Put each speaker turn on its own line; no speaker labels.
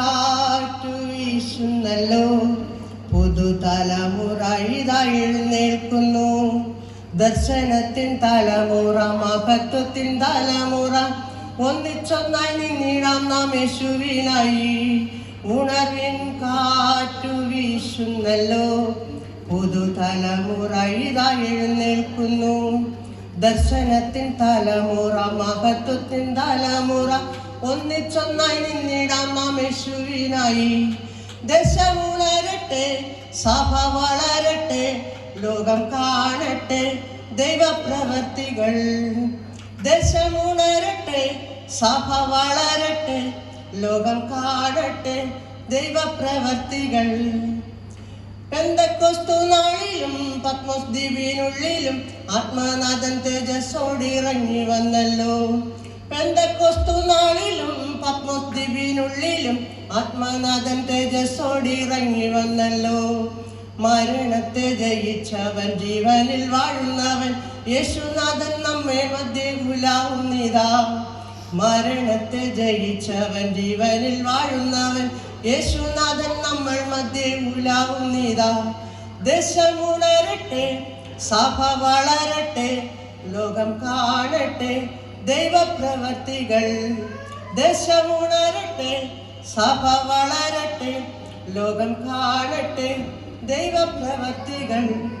കാറ്റു വീശുന്നല്ലോ. പുതുതലമുറ എഴുന്നേൽക്കുന്നു ദർശനത്തിൻ തലമുറ മഹത്വത്തിൻ തലമുറ ഒന്നിച്ചൊന്നായി നിന്നിടാം നാം യേശുവിനായി. ഉണർവിൻ കാറ്റു വീശുന്നല്ലോ. പുതുതലമുറ ഇതാ എഴുന്നേൽക്കുന്നു ദർശനത്തിൻ തലമുറ മഹത്വത്തിൻ തലമുറ ഒന്നിച്ചൊന്നായി നിന്നിടാം നാം യേശുവിനായി ദശമുണരട്ടെ സഭ വളരട്ടെ ലോകം കാണട്ടെ ദൈവപ്രവർത്തികൾ. ദശമുണരട്ടെ സഭ വളരട്ടെ ലോകം കാണട്ടെ ദൈവപ്രവർത്തികൾ. പെന്തക്കൊസ്തു നാളിലും പത്മോസ് ദ്വീപിനുള്ളിലും ആത്മനാഥൻ തേജസ്സോടിറങ്ങി വന്നല്ലോ. പെന്തക്കൊസ്തു നാളിലും പത്മോസ് ദ്വീപിനുള്ളിലും ആത്മനാഥൻ തേജസ്സോടിറങ്ങി വന്നല്ലോ. മരണത്തെ ജയിച്ചവൻ ജീവനിൽ വാഴുന്നവൻ യേശുനാഥൻ നമ്മെ മധ്യേ ഗുലാവുന്നിതാ മരണത്തെ ജയിച്ചവൻ ജീവനിൽ വാഴുന്നവൻ യേശുനാഥൻ നമ്മൾ മധ്യേ ഉലാവുന്നിതാ ദേശമുണരട്ടെ സഭ വളരട്ടെ ലോകം കാണട്ടെ ദൈവപ്രവർത്തികൾ. ദശമുണരട്ടെ സഭ വളരട്ടെ ലോകം കാണട്ടെ ദൈവപ്രവർത്തികൾ.